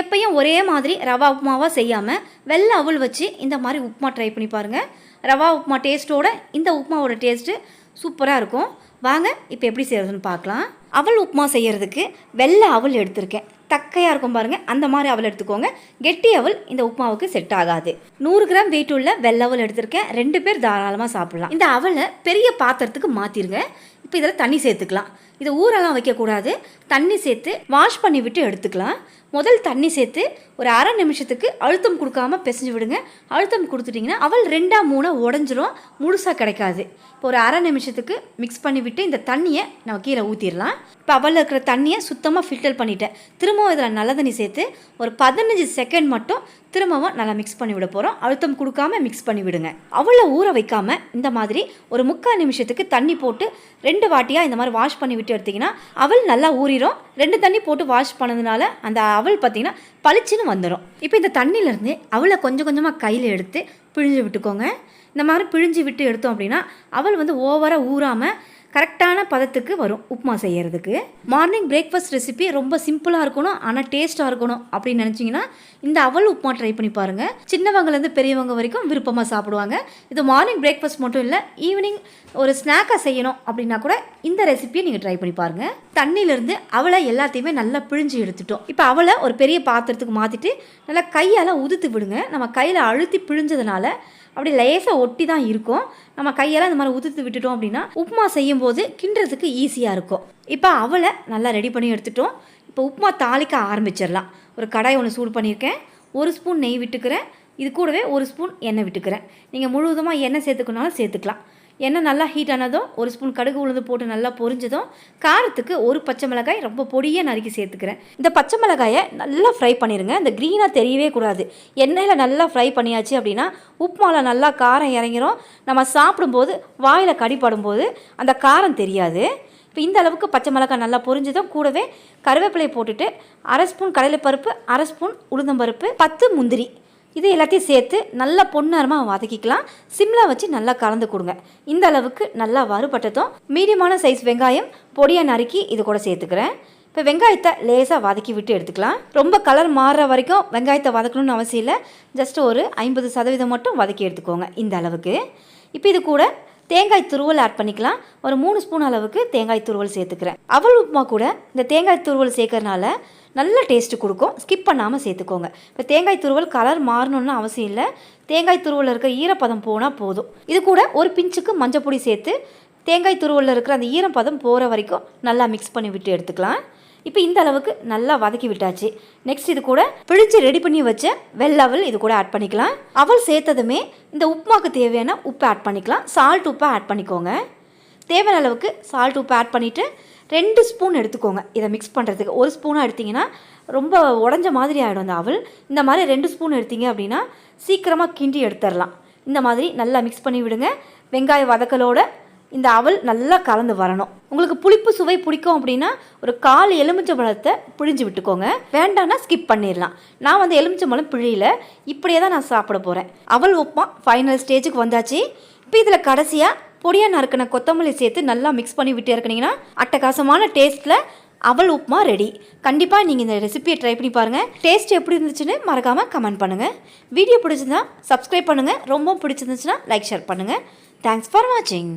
எப்பயும் ஒரே மாதிரி ரவா உப்புமாவாக செய்யாமல் வெள்ளை அவுள் வச்சு இந்த மாதிரி உப்புமா ட்ரை பண்ணி பாருங்கள் ரவா உப்புமா டேஸ்ட்டோட இந்த உப்புமாவோட டேஸ்ட்டு சூப்பராக இருக்கும். வாங்க இப்போ எப்படி செய்கிறதுன்னு பார்க்கலாம். அவல் உப்புமா செய்கிறதுக்கு வெள்ளை அவல் எடுத்திருக்கேன். தக்கையாக இருக்கும் பாருங்கள் அந்த மாதிரி அவல் எடுத்துக்கோங்க. கெட்டி அவல் இந்த உப்புமாவுக்கு செட் ஆகாது. நூறு கிராம் வெயிட் உள்ள வெள்ளை அவல் எடுத்திருக்கேன். ரெண்டு பேர் தாராளமாக சாப்பிட்லாம். இந்த அவலை பெரிய பாத்திரத்துக்கு மாற்றிருங்க இப்போ இதில் தண்ணி சேர்த்துக்கலாம். இதை ஊரெல்லாம் வைக்கக்கூடாது. தண்ணி சேர்த்து வாஷ் பண்ணி விட்டு எடுத்துக்கலாம். முதல் தண்ணி சேர்த்து ஒரு அரை நிமிஷத்துக்கு அழுத்தம் கொடுக்காம பிசைஞ்சு விடுங்க. அழுத்தம் கொடுத்துட்டிங்கன்னா அவள் ரெண்டாக மூணாக உடஞ்சிரும். முழுசாக கிடைக்காது. இப்போ ஒரு அரை நிமிஷத்துக்கு மிக்ஸ் பண்ணி விட்டு இந்த தண்ணியை நம்ம கீழே ஊற்றிடலாம் இப்போ அவளில் இருக்கிற தண்ணியை சுத்தமாக ஃபில்டர் பண்ணிட்டேன். திரும்பவும் இதில் நல்ல தண்ணி சேர்த்து ஒரு பதினஞ்சு செகண்ட் மட்டும் திரும்பவும் நல்லா மிக்ஸ் பண்ணி விட போகிறோம் அழுத்தம் கொடுக்காம மிக்ஸ் பண்ணி விடுங்க. அவ்வளோ ஊற வைக்காமல் இந்த மாதிரி ஒரு முக்கால் நிமிஷத்துக்கு தண்ணி போட்டு ரெண்டு வாட்டியாக இந்த மாதிரி வாஷ் பண்ணி விட்டு எடுத்திங்கன்னா அவள் நல்லா ஊறிடும் ரெண்டு தண்ணி போட்டு வாஷ் பண்ணதுனால அந்த அவள் பார்த்தீங்கன்னா பளிச்சுன்னு வந்துடும் இப்போ இந்த தண்ணியிலேருந்து அவளை கொஞ்சம் கொஞ்சமாக கையில் எடுத்து பிழிஞ்சு விட்டுக்கோங்க. இந்த மாதிரி பிழிஞ்சு விட்டு எடுத்தோம் அப்படின்னா அவள் வந்து ஓவராக ஊறாமல் கரெக்டான பதத்துக்கு வரும் உப்புமா செய்யறதுக்கு. மார்னிங் பிரேக்ஃபாஸ்ட் ரெசிபி ரொம்ப சிம்பிளாக இருக்கணும் ஆனால் டேஸ்ட்டாக இருக்கணும் அப்படின்னு நினச்சிங்கன்னா இந்த அவல் உப்புமா ட்ரை பண்ணி பாருங்கள் சின்னவங்கலேருந்து பெரியவங்க வரைக்கும் விருப்பமாக சாப்பிடுவாங்க. இது மார்னிங் பிரேக்ஃபாஸ்ட் மட்டும் இல்லை ஈவினிங் ஒரு ஸ்நாக்காக செய்யணும் அப்படின்னா கூட இந்த ரெசிபியை நீங்கள் ட்ரை பண்ணி பாருங்கள் தண்ணியிலேருந்து அவளை எல்லாத்தையுமே நல்லா பிழிஞ்சு எடுத்துட்டோம். இப்போ அவளை ஒரு பெரிய பாத்திரத்துக்கு மாற்றிட்டு நல்லா கையால் உதுத்து விடுங்க. நம்ம கையில் அழுத்தி பிழிஞ்சதுனால அப்படி லேசாக ஒட்டி தான் இருக்கும். நம்ம கையெல்லாம் இந்த மாதிரி உதுத்து விட்டுட்டோம் அப்படின்னா உப்புமா செய்யும் போது கிண்டுறதுக்கு ஈஸியாக இருக்கும். இப்போ அவளை நல்லா ரெடி பண்ணி எடுத்துட்டோம். இப்போ உப்புமா தாளிக்க ஆரம்பிச்சிடலாம். ஒரு கடாய் ஒன்று சூடு பண்ணியிருக்கேன். ஒரு ஸ்பூன் நெய் விட்டுக்கிறேன். இது கூடவே ஒரு ஸ்பூன் எண்ணெய் விட்டுக்கிறேன். நீங்கள் முழுவதுமாக எண்ணெய் சேர்த்துக்கனாலும் சேர்த்துக்கலாம். எண்ணெய் நல்லா ஹீட் ஆனதும் ஒரு ஸ்பூன் கடுகு உளுந்து போட்டு நல்லா பொரிஞ்சதும் காரத்துக்கு ஒரு பச்சை மிளகாய் ரொம்ப பொடியாக நறுக்கி சேர்த்துக்கிறேன். இந்த பச்சை மிளகாயை நல்லா ஃப்ரை பண்ணிடுங்க இந்த க்ரீனாக தெரியவே கூடாது. எண்ணெயில் நல்லா ஃப்ரை பண்ணியாச்சு அப்படின்னா உப்புமாவில் நல்லா காரம் இறங்கிரும். நம்ம சாப்பிடும்போது வாயில் கடிப்படும் போது அந்த காரம் தெரியாது. இப்போ இந்த அளவுக்கு பச்சை மிளகாய் நல்லா பொரிஞ்சதும் கூடவே கருவேப்பிலையை போட்டுட்டு அரை ஸ்பூன் கடலைப்பருப்பு அரை ஸ்பூன் உளுந்தம்பருப்பு பத்து முந்திரி. இது எல்லாத்தையும் சேர்த்து நல்லா பொன்னரமாக வதக்கிக்கலாம். சிம்லா வச்சு நல்லா கலந்து கொடுங்க. இந்த அளவுக்கு நல்லா வறுபட்டதும் மீடியமான சைஸ் வெங்காயம் பொடியாக நறுக்கி இது கூட சேர்த்துக்கிறேன். இப்போ வெங்காயத்தை லேசாக வதக்கி விட்டு எடுத்துக்கலாம். ரொம்ப கலர் மாறுற வரைக்கும் வெங்காயத்தை வதக்கணும்னு அவசியம் இல்லை. ஜஸ்ட் ஒரு ஐம்பது சதவீதம் மட்டும் வதக்கி எடுத்துக்கோங்க இந்த அளவுக்கு. இப்போ இது கூட தேங்காய் துருவல் ஆட் பண்ணிக்கலாம். ஒரு மூணு ஸ்பூன் அளவுக்கு தேங்காய் துருவல் சேர்த்துக்கிறேன். அவல் உப்புமா கூட இந்த தேங்காய் துருவல் சேர்க்கறனால நல்ல டேஸ்ட்டு கொடுக்கும். ஸ்கிப் பண்ணாமல் சேர்த்துக்கோங்க. இப்போ தேங்காய் துருவல் கலர் மாறணும்னு அவசியம் இல்லை. தேங்காய் துருவலில் இருக்க ஈரப்பதம் போனால் போதும். இது கூட ஒரு பிஞ்சுக்கு மஞ்சள் பொடி சேர்த்து தேங்காய் துருவலில் இருக்கிற அந்த ஈரப்பதம் போகிற வரைக்கும் நல்லா மிக்ஸ் பண்ணி விட்டு எடுத்துக்கலாம். இப்போ இந்த அளவுக்கு நல்லா வதக்கி விட்டாச்சு. நெக்ஸ்ட் இது கூட பிழிஞ்சு ரெடி பண்ணி வச்ச வெள்ளவல் இது கூட ஆட் பண்ணிக்கலாம். அவல் சேர்த்ததுமே இந்த உப்புமாக்கு தேவையான உப்பை ஆட் பண்ணிக்கலாம். சால்ட் உப்பை ஆட் பண்ணிக்கோங்க. தேவையான அளவுக்கு சால்ட் உப்பு ஆட் பண்ணிவிட்டு ரெண்டு ஸ்பூன் எடுத்துக்கோங்க. இதை மிக்ஸ் பண்ணுறதுக்கு ஒரு ஸ்பூனாக எடுத்திங்கன்னா ரொம்ப உடஞ்ச மாதிரி ஆகிடும் அந்த அவல். இந்த மாதிரி ரெண்டு ஸ்பூன் எடுத்தீங்க அப்படின்னா சீக்கிரமாக கிண்டி எடுத்துடலாம். இந்த மாதிரி நல்லா மிக்ஸ் பண்ணி விடுங்க. வெங்காய வதக்கலோட இந்த அவல் நல்லா கலந்து வரணும். உங்களுக்கு புளிப்பு சுவை பிடிக்கும் அப்படின்னா ஒரு கால் எலுமிச்சை பழத்தை பிழிஞ்சு விட்டுக்கோங்க. வேண்டாம்னா ஸ்கிப் பண்ணிடலாம். நான் வந்து எலுமிச்சை பழம் பிழியல இப்படியே தான் நான் சாப்பிட போகிறேன் அவல் உப்புமா ஃபைனல் ஸ்டேஜுக்கு வந்தாச்சு. இப்போ இதில் கடைசியாக பொடியாக நறுக்கின கொத்தமல்லி சேர்த்து நல்லா மிக்ஸ் பண்ணி விட்டு இறக்குனீங்கன்னா அட்டகாசமான டேஸ்ட்டில் அவல் உப்புமா ரெடி கண்டிப்பாக நீங்கள் இந்த ரெசிபியை ட்ரை பண்ணி பாருங்கள் டேஸ்ட் எப்படி இருந்துச்சுன்னு மறக்காமல் கமெண்ட் பண்ணுங்கள் வீடியோ பிடிச்சிருந்தா சப்ஸ்கிரைப் பண்ணுங்கள் ரொம்ப பிடிச்சிருந்துச்சுன்னா லைக் ஷேர் பண்ணுங்கள் தேங்க்ஸ் ஃபார் வாட்சிங்